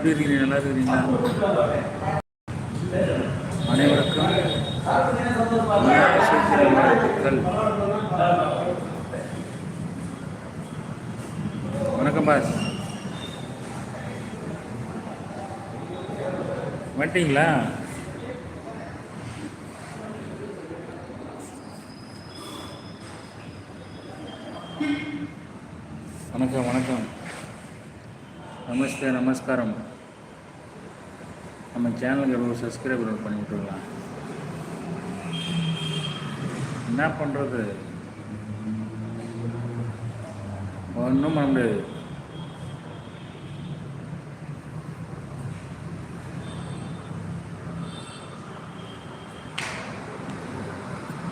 எப்படி இருக்கிறீங்க நல்லா இருக்கிறீங்களா? அனைவருக்கும் விநாயகர் வணக்கம் பாஸ். வந்துட்டீங்களா? வணக்கம் வணக்கம். நமஸ்தே நமஸ்காரம். நம்ம சேனலுக்கு எவ்வளோ சப்ஸ்கிரைபர் பண்ணி விட்டுருக்கலாம் என்ன பண்ணுறது ஒன்றும் பண்ண முடியாது.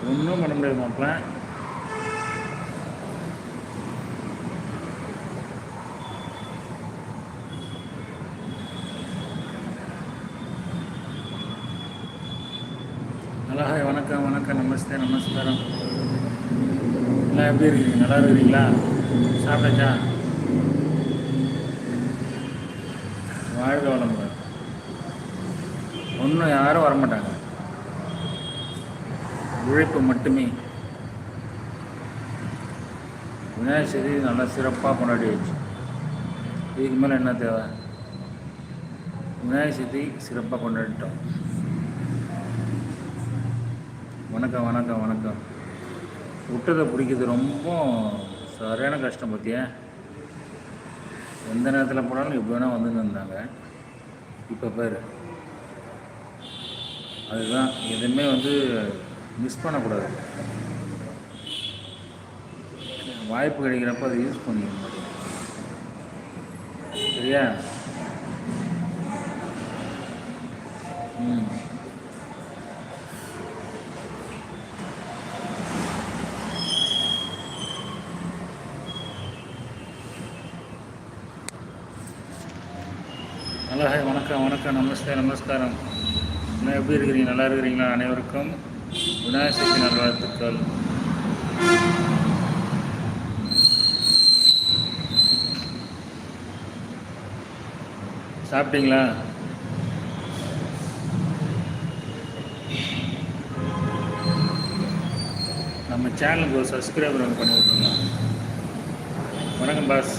ஒன்றும் பண்ண முடியாது மாப்பிள்ள ஹலோ ஹாய் வணக்கம் வணக்கம் நமஸ்தே நமஸ்காரம். எல்லாம் எப்படி இருக்கீங்க? நல்லா இருக்கிறீங்களா? சாப்பிட்டாச்சா? வாழ்க வளம் ஒன்றும் யாரும் வரமாட்டாங்க. உழைப்பு மட்டுமே. விநாயகர் சதுர்த்தி நல்லா சிறப்பாக கொண்டாடியாச்சு இதுக்கு மேலே என்ன தேவை? விநாயகர் சதுர்த்தி சிறப்பாக கொண்டாடிட்டோம். வணக்கம் வணக்கம் வணக்கம். விட்டதை பிடிக்கிறது ரொம்ப சரியான கஷ்டம் பார்த்தியா? எந்த நேரத்தில் போனாலும் எப்படி வேணால் வந்துன்னு இருந்தாங்க. இப்போ பேர். அதுதான் எதுவுமே வந்து மிஸ் பண்ணக்கூடாது. வாய்ப்பு கிடைக்கிறப்ப அதை யூஸ் பண்ணிக்க சரியா? ம் ஹலோ ஹாய் வணக்கம் நமஸ்தே நமஸ்காரம். என்ன எப்படி இருக்கிறீங்க? நல்லா இருக்கிறீங்களா? அனைவருக்கும் விநாயகர் சக்தி நல்வாழ்த்துக்கள். சாப்பிட்டீங்களா? நம்ம சேனலுக்கு ஒரு சப்ஸ்கிரைபர் பண்ணி விட்ருங்க வணக்கம் பாஸ்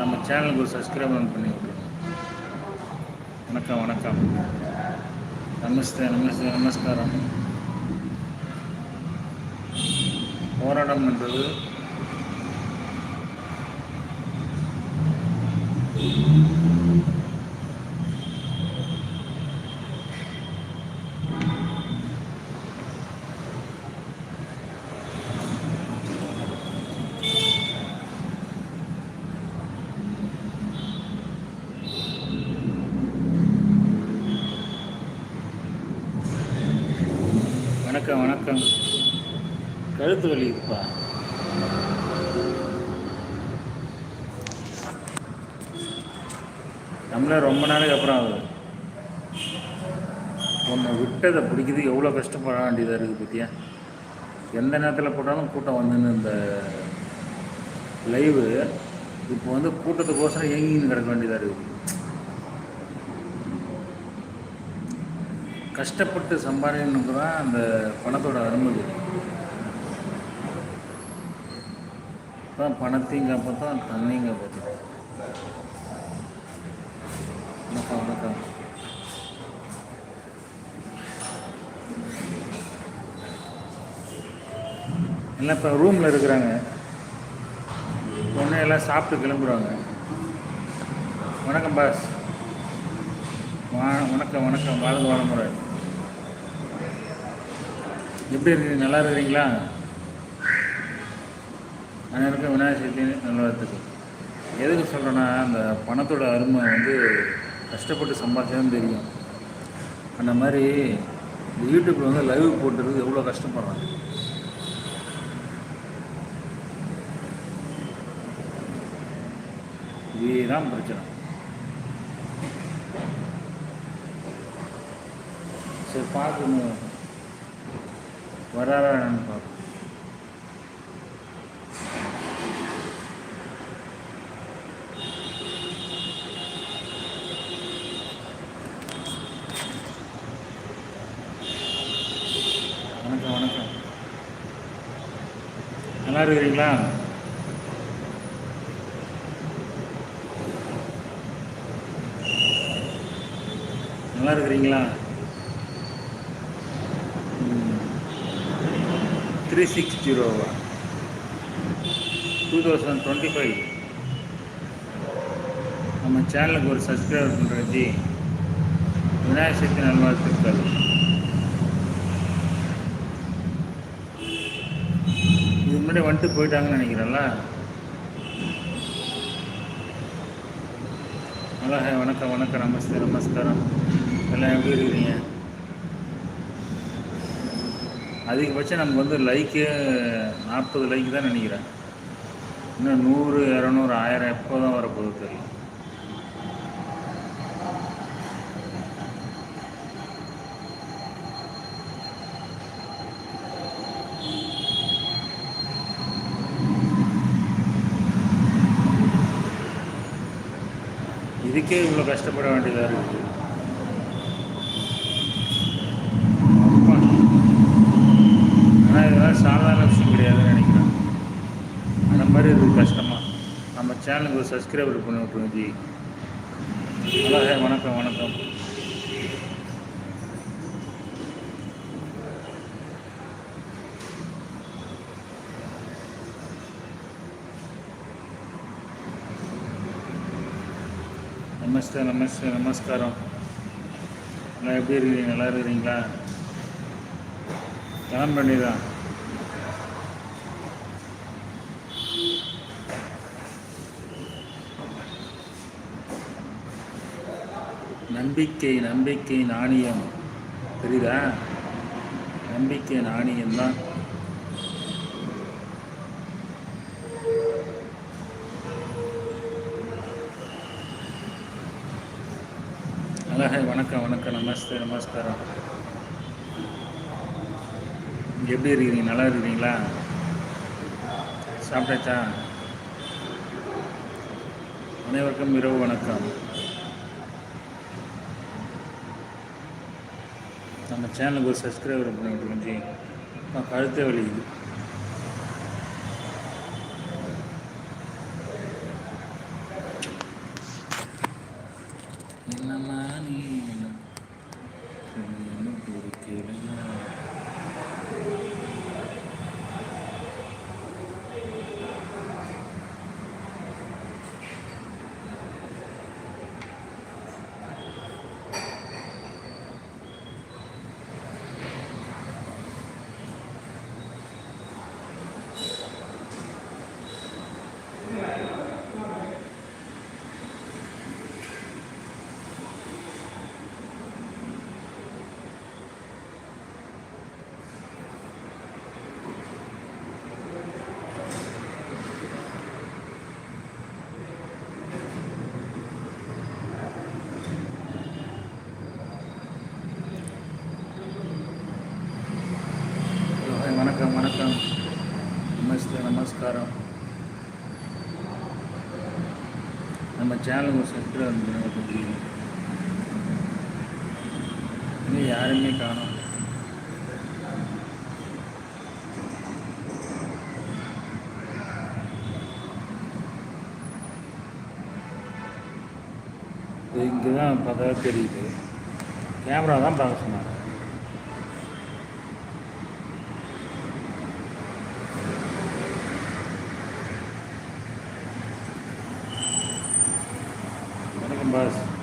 நம்ம சேனலுக்கு ஒரு சப்ஸ்கிரைபர் பண்ணி விட்ருங்க வணக்கம் வணக்கம். நமஸ்தே நமஸ்தே நமஸ்காரம் போராட்டம் என்பது வணக்கம் வணக்கம் கழுத்து வலி இருக்குப்பா நம்மளே ரொம்ப நாளைக்கு அப்புறம் ஆகுது உன்னை விட்டதை பிடிக்கிறதுக்கு எவ்வளோ கஷ்டப்பட வேண்டியதாக இருக்குது பற்றியா எந்த நேரத்தில் போட்டாலும் கூட்டம் வந்துன்னு இந்த லைவு இப்போ வந்து கூட்டத்துக்கோசரம் எங்கின்னு கிடக்க வேண்டியதாக இருக்குது. கஷ்டப்பட்டு சம்பாதிக்கணுக்கு தான் அந்த பணத்தோட அனுமதி தான் பணத்தையும் காப்பாற்றும் தண்ணியும் காப்பாற்றும் வணக்கம் வணக்கம் எல்லாம் இப்போ ரூமில் இருக்கிறாங்க? ஒன்று எல்லாம் சாப்பிட்டு கிளம்புறாங்க. வணக்கம் பாஸ் வா வணக்கம் வணக்கம். வாழ்க வளமுறை. எப்படி இருக்கீங்க? நல்லா இருக்கிறீங்களா? அனைவருக்கும் விநாயகர் சதுர்த்தி நல்வாழ்த்துக்கள். எதுக்கு சொல்கிறேன்னா அந்த பணத்தோட அருமை வந்து கஷ்டப்பட்டு சம்பாதிச்சதும் தெரியும். அந்த மாதிரி இந்த யூடியூப்பில் வந்து லைவ் போட்டுறது எவ்வளோ கஷ்டப்படுறாங்க. இதுதான் பிரச்சனை. சரி பார்க்கணும். வராரா என்னன்னு பார்க்கணும் வணக்கம் வணக்கம். நல்லா இருக்கிறீங்களா? நல்லா இருக்கிறீங்களா த்ரீ சிக்ஸ் ஜீரோவா டூ தௌசண்ட் டுவெண்ட்டி ஃபைவ் நம்ம சேனலுக்கு ஒரு சப்ஸ்கிரைபர் பண்ணுறது விநாயகர் சக்தி நல்வாழ்த்துக்கள் இது முன்னாடி வந்துட்டு போயிட்டாங்கன்னு நினைக்கிறேன்ல? ஹலோ ஹே வணக்கம் வணக்கம் நமஸ்தே நமஸ்காரம் எல்லாம் எப்படி இருக்கிறீங்க அதிகபட்சம் நமக்கு வந்து லைக்கு நாற்பது லைக்கு தான் நினைக்கிறேன். இன்னும் நூறு இரநூறு ஆயிரம் எப்போ தான் வரப்போகுது தெரியல. இதுக்கே இவ்வளோ கஷ்டப்பட வேண்டியதாக இருக்குது அப்பா. ஆனால் இதெல்லாம் சாதாரண விஷயம் கிடையாதுன்னு நினைக்கிறேன். அந்த மாதிரி இது கஷ்டமாக நம்ம சேனலுக்கு ஒரு சப்ஸ்கிரைபர் பண்ணி விட்ருங்க ஜி. ஹலோ வணக்கம் வணக்கம். நமஸ்தே நமஸ்தே நமஸ்காரம். நல்லா எப்படி இருக்கிறீங்க நல்லா இருக்கிறீங்களா? கிளம்ப வேண்டியதான் நம்பிக்கை நம்பிக்கை நாணயம். தெரியுதா? நம்பிக்கை நாணயம் தான். அழகை வணக்கம் வணக்கம். நமஸ்தே நமஸ்காரம். எப்படி இருக்கிறீங்க நல்லா இருக்கிறீங்களா சாப்பிட்டாச்சா? அனைவருக்கும் இரவு வணக்கம். நம்ம சேனலுக்கு ஒரு சப்ஸ்கிரைபர் பண்ணி விட்டுருக்கோம் நான் கழுத்தே வலிக்குது என்னம்மா நீ என்ன ஒன்றும் பொறுக்கலையா? ஹலோ, வணக்கம் வணக்கம் நமஸ்தே நமஸ்காரம் சேனல் உங்கள் ஒரு சப்ஸ்கிரைபர் பண்ணி இன்னும் யாருமே காணும். இங்கே தான் பார்த்தா தெரியுது. கேமரா தான் பார்க்க சொன்னாங்க. வணக்கம்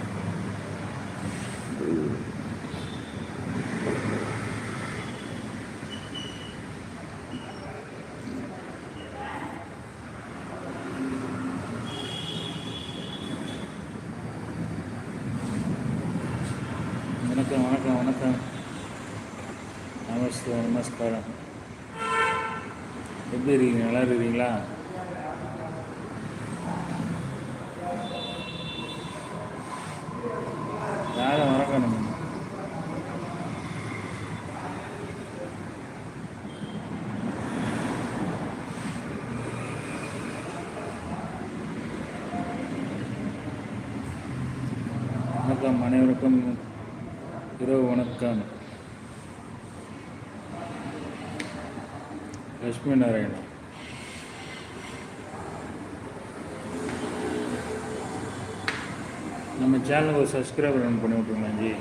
வணக்கம். அனைவருக்கும் இரவு வணக்கம். லட்சுமி நாராயணன். நம்ம சேனலுக்கு ஒரு சப்ஸ்கிரைபர் பண்ணி விட்ருங்க ஜி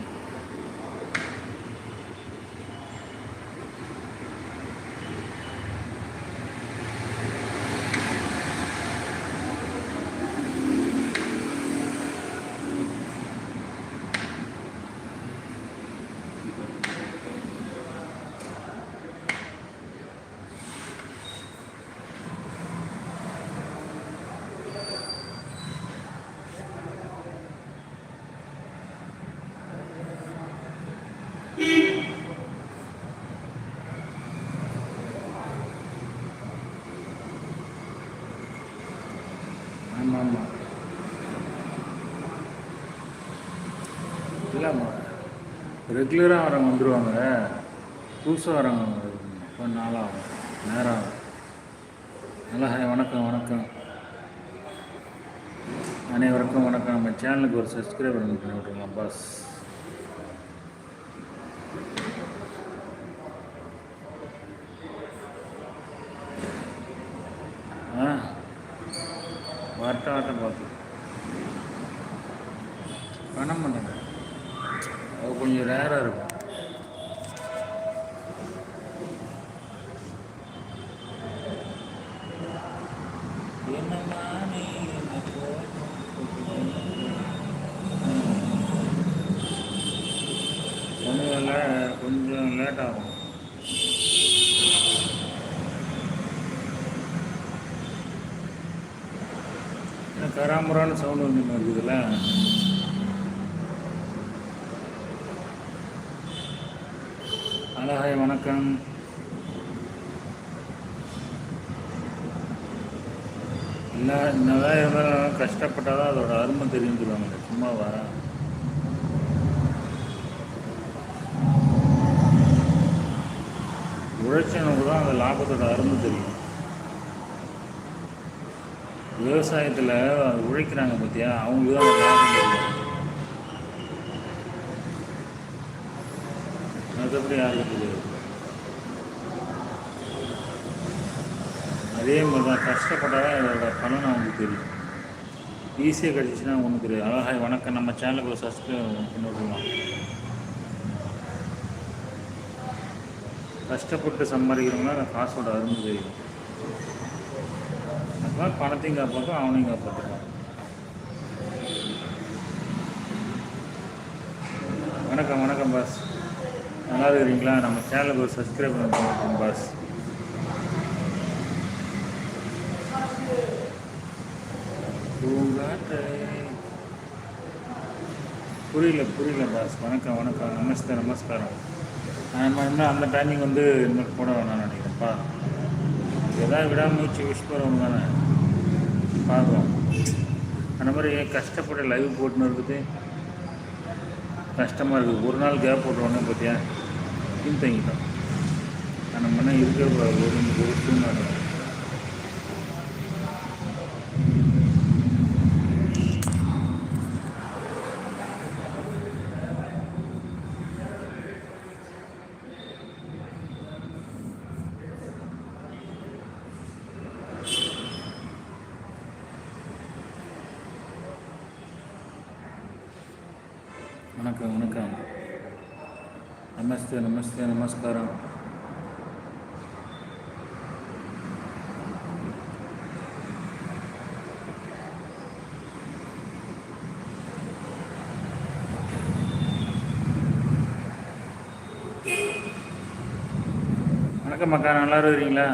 ரெகுலராக வரவங்க வந்துடுவாங்க புதுசாக வரவங்க கொஞ்ச நாளாகும் நேரம் ஆகும். நல்லா வணக்கம் வணக்கம். அனைவருக்கும் வணக்கம். நம்ம சேனலுக்கு ஒரு சப்ஸ்கிரைபர் பண்ணி விட்ருங்க பாஸ். ஆ வரட்டும் வரட்டும் பார்த்து. பணம் மாட்டேங்க கொஞ்சம் ரேராக இருக்கும் என்னம்மா நீ என்ன கொஞ்சம் லே கொஞ்சம் லேட் ஆகும் என்ன கராமுரான்னு சவுண்ட் வந்து இருக்குதுல்ல ஹலோ ஹாய் வணக்கம் இல்லை என்னதான் இருந்தாலும் கஷ்டப்பட்டால் தான் அதோட அருமை தெரியும் சொல்லுவாங்க. சும்மாவா உழைச்சவனுக்கு தான் அந்த லாபத்தோட அருமை தெரியும். விவசாயத்தில் உழைக்கிறாங்க பார்த்தியா அவங்களுக்கு தான் அந்த லாபம் தெரியும். மற்றபடி யாருக்கு தெரியாது அதே மாதிரி தான். கஷ்டப்பட்டால் தான் அதோட பலன் அவங்களுக்கு தெரியும். ஈஸியாக கிடச்சிச்சின்னா ஒன்றும் தெரியாது. அழகாய் வணக்கம். நம்ம சேனலுக்கு ஒரு சப்ஸ்கிரைப் பண்ணி கஷ்டப்பட்டு சம்பாதிக்கிறவங்களா காசோட அருமை தெரியும். அப்போ பணத்தையும் காப்பாற்றும் அவனையும் காப்பாற்றுவான் வணக்கம் வணக்கம் பாஸ். நல்லா இருக்கிறீங்களா? நம்ம சேனலுக்கு ஒரு சப்ஸ்கிரைப் பண்ணி பாஸ். புரியல புரியல பாஸ் வணக்கம் வணக்கம். நமஸ்தே நமஸ்காரம். நம்ம இன்னும் அந்த டைமிங் வந்து இனிமேல் போட வேணாம்னு நினைக்கிறேன்ப்பா எதாவது விடாமுயற்சி விஷ் பண்ணுறவங்க தானே. பார்க்கலாம். அந்த மாதிரி கஷ்டப்பட்டு லைவ் போட்டுன்னு இருக்குது? கஷ்டமாக இருக்குது. ஒரு நாள் கேப் போட்டுருவோன்னே பார்த்தியா? பின் தங்கிட்டோம் நம்ம என்ன இருக்கிற ஒரு ஒரு சூழ்நிலை வணக்கம் வணக்கம் நமஸ்தே நமஸ்தே நமஸ்காரம் வணக்கம் மக்கா நல்லா இருக்கிறீங்களா?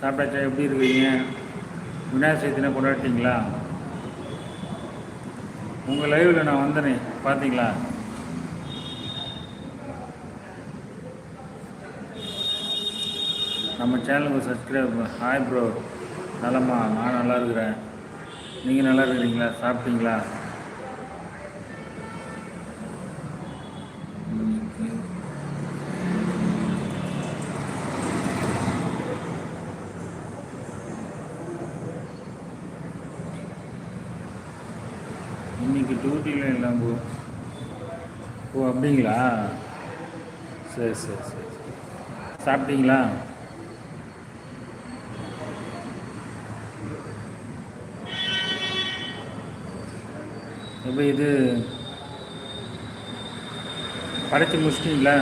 சாப்பிட்டாச்சா? எப்படி இருக்கீங்க விநாயகர் சதுர்த்தினா கொண்டாடிட்டீங்களா? உங்கள் லைவில் நான் வந்தேனே பார்த்தீங்களா நம்ம சேனலுக்கு சப்ஸ்கிரைப் ஹாய் ப்ரோ நலமா நான் நல்லா இருக்கிறேன். நீங்கள் நல்லா இருக்கிறீங்களா? சாப்பிட்டீங்களா? அப்படிங்களா சரி சரி சரி. சாப்பிட்டீங்களா? இப்போ இது படைச்சி முடிச்சிட்டிங்களா?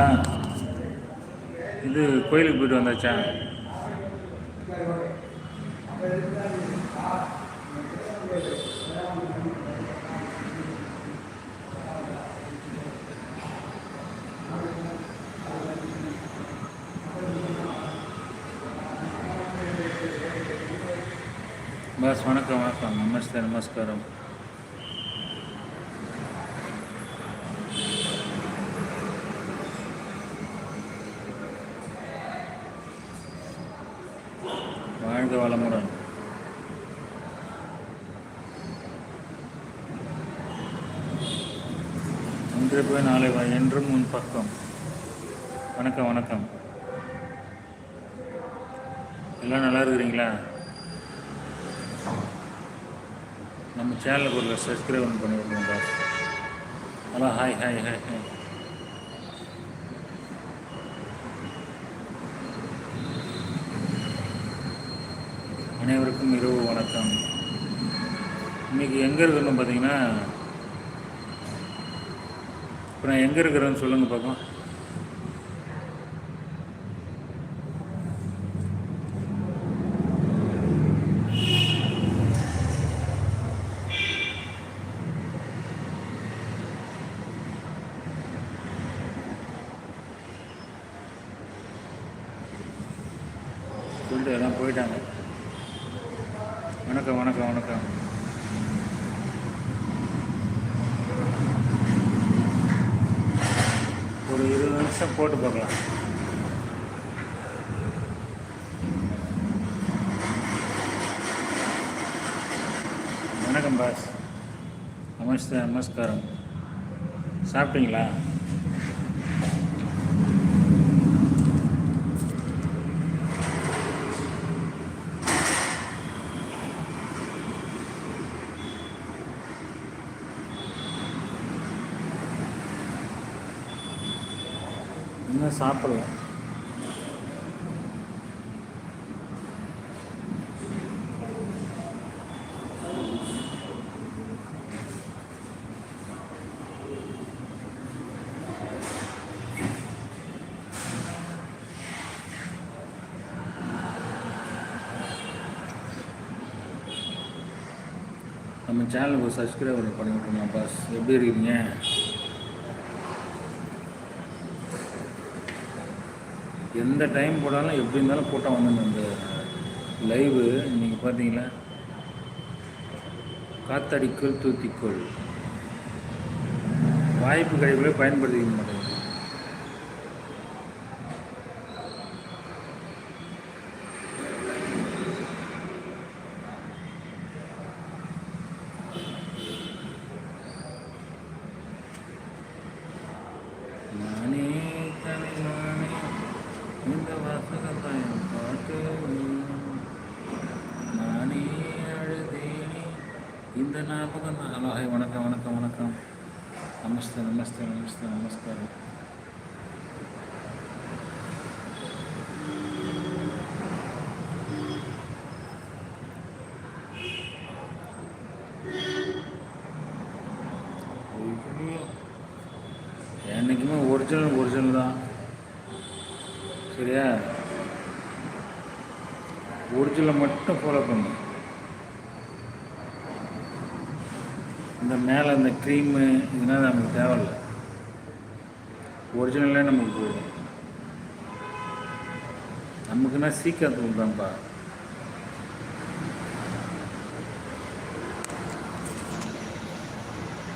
சாப்பிட்டீங்களா இது கோயிலுக்கு போயிட்டு வந்தாச்சா பஸ் வணக்கம் வணக்கம் நமஸ்தே நமஸ்காரம் வாழ்க வளமுடன். இன்று போய் நாளை வா என்றும் உன் பக்கம். வணக்கம் வணக்கம். எல்லாம் நல்லா இருக்கிறீங்களா? நம்ம சேனலுக்கு ஒரு சப்ஸ்கிரைப் பண்ணி விடுங்க boss. Hello hi hi hi hi அனைவருக்கும் இரவு வணக்கம். இன்றைக்கி எங்கே இருக்கிறோம் பார்த்தீங்கன்னா இப்போ நான் எங்கே இருக்கிறேன்னு சொல்லுங்கள் பார்க்கலாம் சொல்லிட்டு எல்லாம் போயிட்டாங்க வணக்கம் வணக்கம் வணக்கம் ஒரு இருபது நிமிஷம் போட்டு பார்க்கலாம் வணக்கம் பாஸ் நமஸ்தே நமஸ்காரம் சாப்பிட்டீங்களா இன்னும் சாப்பிடலாம் நம்ம சேனலுக்கு ஒரு சப்ஸ்கிரைபர் பண்ணி விட்ருங்க பாஸ் எப்படி இருக்கீங்க? எந்த டைம் போட்டாலும் எப்படி இருந்தாலும் கூட்டம் வந்து இந்த லைவு நீங்கள் பார்த்தீங்களா? காத்தடிக்குள் தூத்திக்குள். வாய்ப்பு கிடைக்கல பயன்படுத்திக்க மாட்டேங்குது நானே தனி நானே இந்த வாசகத்தாயம் பாட்டு நானே அழுதேனே இந்த ஞாபகம் தான் ஹலோ ஹாய் வணக்கம் வணக்கம் வணக்கம் நமஸ்தே நமஸ்தே நமஸ்தே என்றைக்குமே என்னைக்குமே ஒரிஜினல் ஒரிஜினல் தான். சரியா? ஒரிஜினலை மட்டும் ஃபாலோ பண்ணு. இந்த மேலே இந்த க்ரீமு இதெல்லாம் நமக்கு தேவையில்ல. ஒரிஜினலே நமக்கு போயிடும் நமக்குன்னா சீக்கிரம் தூள் தான்ப்பா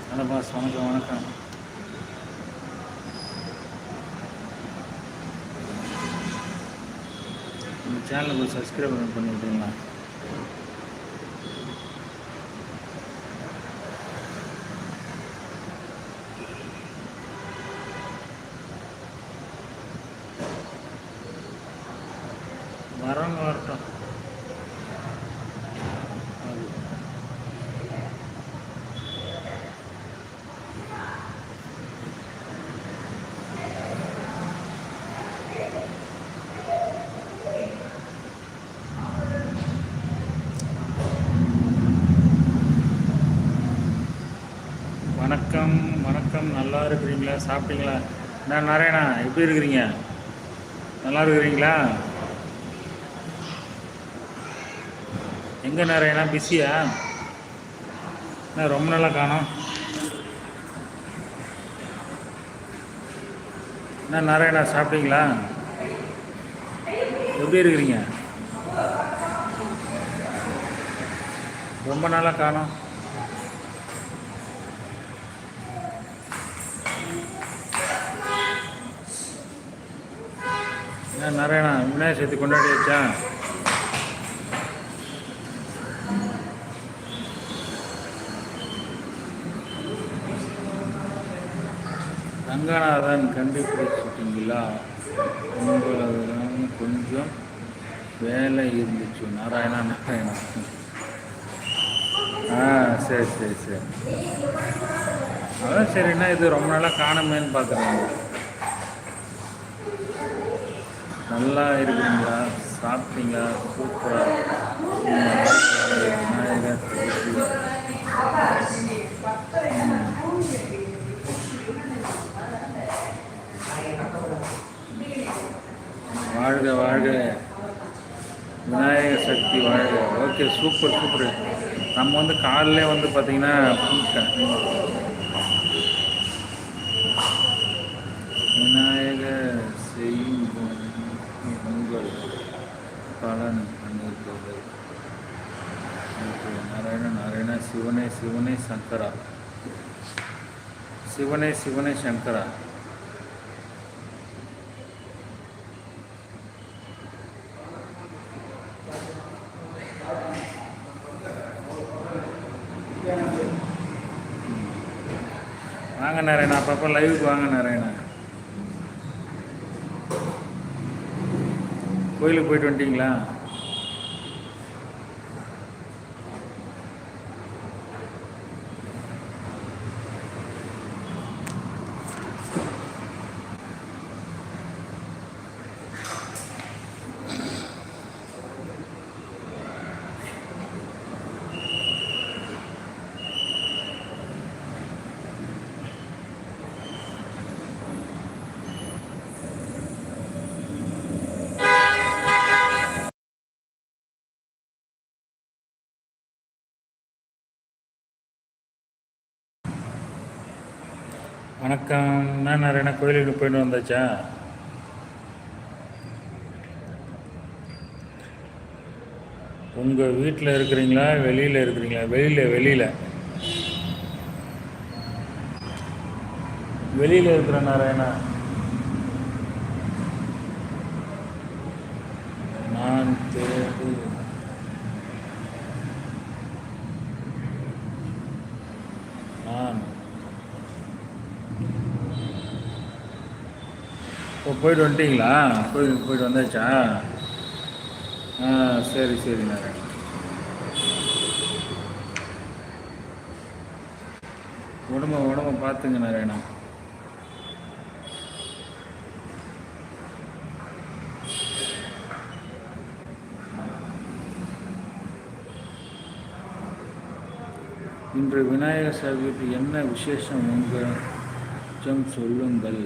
ஹலோ பாஸ் வணக்கம். வணக்கம் நம்ம சேனலுக்கு சப்ஸ்கிரைப் பண்ணி விட்டுருங்களா வரவங்க வரட்டும் வணக்கம் நல்லா இருக்கிறீங்களா சாப்பிட்டீங்களா? நான் நாராயணா எப்படி இருக்கிறீங்க? நல்லா இருக்கிறீங்களா? எங்கே நாராயணா? பிஸியா? என்ன ரொம்ப நல்லா காணும். என்ன நாராயணா சாப்பிட்டீங்களா? எப்படி இருக்கிறீங்க? ரொம்ப நாளாக காணும். என்ன நாராயணா விநாயகர் சதுர்த்தி கொண்டாடியாச்சா ரங்கநாதன் கண்டுபிடிச்சிட்டிங்களா? உங்களது கொஞ்சம் வேலை இருந்துச்சு. நாராயணா நாராயணா. ஆ சரி சரி சரி. அதான் சரிண்ணா இது ரொம்ப நாளாக காணுமேன்னு பார்க்குறேன் நல்லா இருக்கிறீங்களா சாப்பிட்டீங்களா? சூப்பராக விநாயகர் சதுர்த்தி. வாழ்க வாழ்க. விநாயகர் சக்தி வாழ்க. Okay super super. நம்ம வந்து காலில் வந்து பார்த்தீங்கன்னா விநாயகர் செய்யும் உங்கள் பலன் பண்ணியிருக்கிறது நாராயண நாராயண சிவனே சிவனே சங்கரா. சிவனே சிவனே சங்கரா. வாங்க நாராயணா அப்பப்போ லைவுக்கு வாங்க நாராயணா. கோயிலுக்கு போயிட்டு வந்துட்டீங்களா? வணக்கம். என்ன நாராயணா கோயிலுக்கு போயிட்டு வந்தாச்சா? உங்கள் வீட்டில் இருக்கிறீங்களா? வெளியில் இருக்கிறீங்களா? வெளியில் வெளியில். வெளியில் இருக்கிற நாராயணா நான் தேடு நான் இப்போ போயிட்டு வந்துட்டீங்களா? கோயிலுக்கு போயிட்டு வந்தாச்சா? ஆ சரி சரி நாராயணா உடம்ப உடம்ப பார்த்துங்க நாராயணா. இன்று விநாயகர் சதுர்த்தி என்ன விசேஷம் உங்கள் கொஞ்சம் சொல்லுங்கள்.